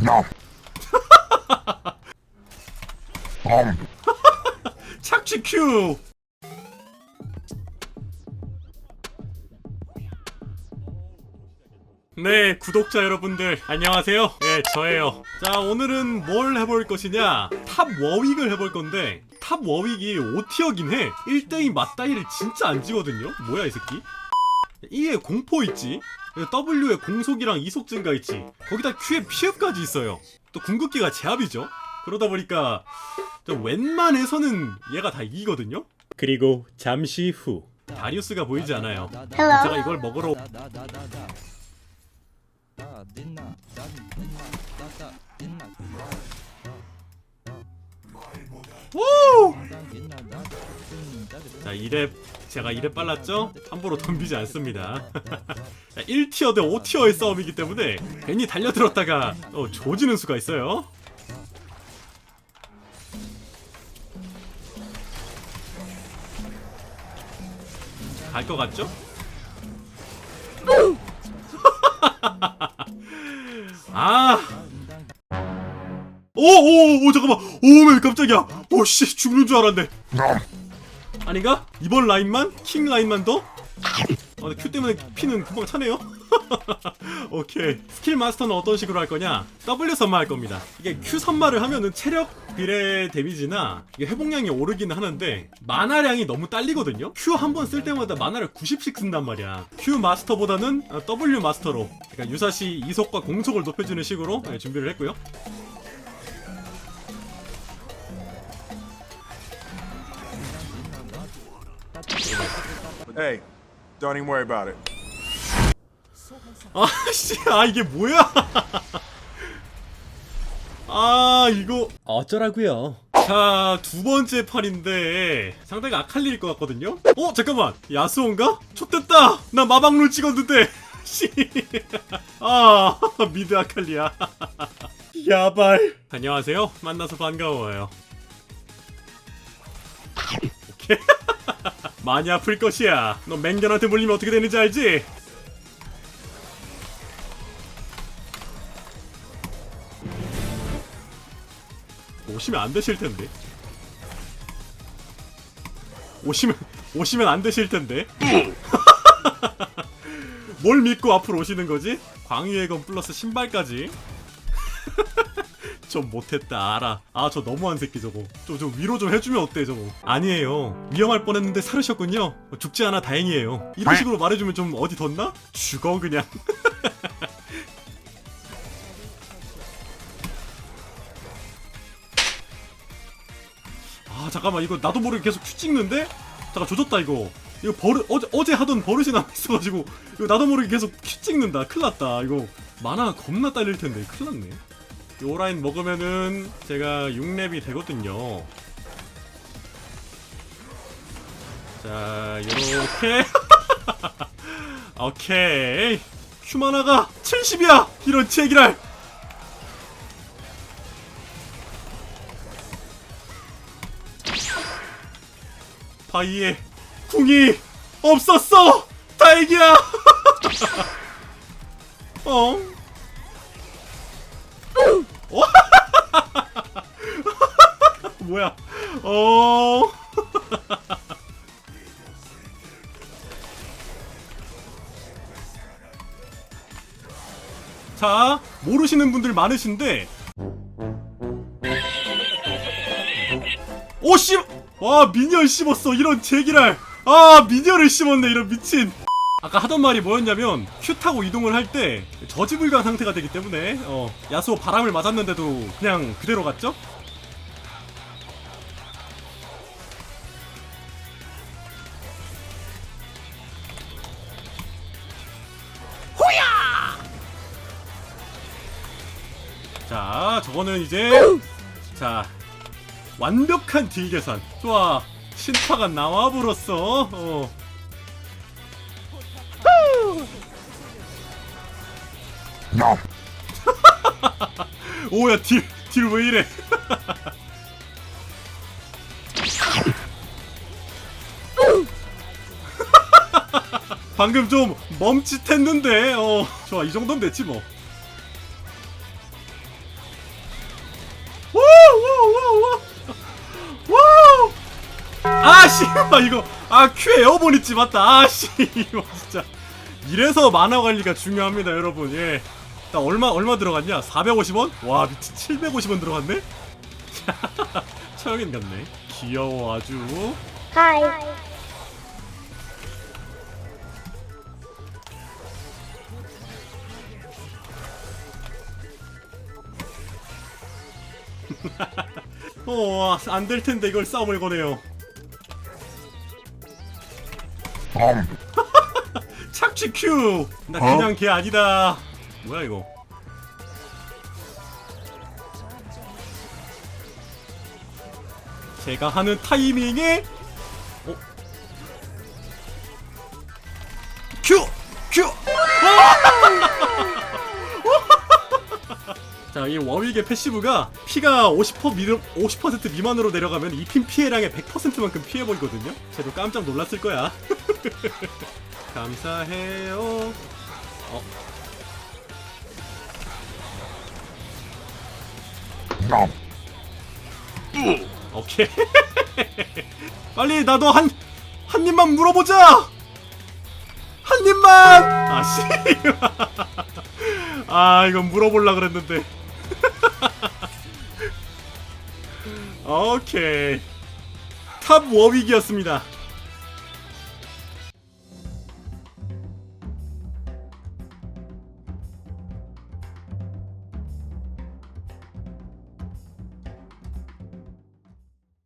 No. 착취 큐. 네, 구독자 여러분들 안녕하세요. 네, 저예요. 자, 오늘은 뭘 해볼 것이냐? 탑 워윅을 해볼 건데 탑 워윅이 5티어긴 해. 1대2 맞다이를 진짜 안 지거든요. 뭐야 이 새끼? E에 공포 있지. W에 공속이랑 이속 증가 있지. 거기다 Q에 피흡까지 있어요. 또 궁극기가 제압이죠. 그러다 보니까 좀 웬만해서는 얘가 다 이기거든요. 그리고 잠시 후 다리우스가 보이지 않아요. 제가 이걸 먹으러 자 2렙 제가 2렙 빨랐죠? 함부로 덤비지 않습니다. 자, 1티어 대 5티어의 싸움이기 때문에 괜히 달려들었다가 어, 조지는 수가 있어요. 갈 것 같죠? 아. 오, 오, 오, 잠깐만. 오, 왜 깜짝이야. 오, 씨, 죽는 줄 알았네. No. 아닌가? 이번 라인만? 킹 라인만 더? 어, Q 때문에 피는 금방 차네요? 오케이. 스킬 마스터는 어떤 식으로 할 거냐? W 선마 할 겁니다. 이게 Q 선마를 하면은 체력 비례 데미지나 이게 회복량이 오르기는 하는데 마나량이 너무 딸리거든요? Q 한 번 쓸 때마다 마나를 90씩 쓴단 말이야. Q 마스터보다는 어, W 마스터로 그러니까 유사시 이속과 공속을 높여주는 식으로 네, 준비를 했고요. Hey, don't even worry about it. 아씨, 아 이게 뭐야? 아 이거 어쩌라고요? 자, 두 번째 판인데 상당히 아칼리일 것 같거든요. 어, 잠깐만, 야수온가? 좆됐다. 나 마방룰 찍었는데. 씨, 아 미드 아칼리야. 야발. 안녕하세요. 만나서 반가워요. 오케이. 많이 아플 것이야. 너 맹견한테 물리면 어떻게 되는지 알지? 오시면 안 되실 텐데. 오시면 오시면 안 되실 텐데. 뭘 믿고 앞으로 오시는 거지? 광유의 검 플러스 신발까지. 좀 못했다 알아. 아 저 너무한 새끼 저거. 좀, 좀 위로 좀 해주면 어때 저거? 아니에요. 위험할 뻔했는데 살으셨군요. 죽지 않아 다행이에요. 이런 식으로 말해주면 좀 어디 덧나? 죽어 그냥. 아 잠깐만 이거 나도 모르게 계속 큐 찍는데? 잠깐 조졌다 이거 이거 버릇 어제 어제 하던 버릇이 남아있어가지고 이거 나도 모르게 계속 큐 찍는다 큰일났다 이거 만화 겁나 딸릴 텐데 큰일났네 요 라인 먹으면은 제가 6렙이 되거든요 자 요렇게 오케이 큐 만화가 70이야 이런 제기랄 바위에 궁이 없었어! 다행이야! 어? 어? 뭐야? 어? 자, 모르시는 분들 많으신데 오 씨! 와 미니언 씹었어 이런 제기랄 아 미니언을 씹었네 이런 미친 아까 하던 말이 뭐였냐면 큐 타고 이동을 할 때 저지불강 상태가 되기 때문에 어 야수호 바람을 맞았는데도 그냥 그대로 갔죠? 호야! 자 저거는 이제 자 완벽한 딜 계산. 좋아. 신파가 나와버렸어. 어. No. 오야 딜딜왜 이래? 방금 좀 멈칫했는데 어 좋아 이 정도면 됐지 뭐. 아 이거 아 Q 에어본 있지 맞다 아 씨발 진짜 이래서 만화 관리가 중요합니다 여러분 예. 나 얼마 얼마 들어갔냐 450원? 와 미친 750원 들어갔네? 처형인 같네 귀여워 아주 하이. 어 안될 텐데 이걸 싸움을 거네요 Bomb. 착취 큐! 나 그냥 걔 아니다. 뭐야 이거? 제가 하는 타이밍에 어? 큐! 큐! 자, 이 워윅의 패시브가 피가 50% 미름, 50% 미만으로 내려가면 이핀 피해량의 100%만큼 피해버리거든요? 쟤도 깜짝 놀랐을 거야. 감사해요. 어, 오케이. 빨리 나도 한, 한 입만 물어보자! 한 입만! 아, 씨. 아, 이건 물어볼라 그랬는데. 오케이. 탑 워윅이었습니다.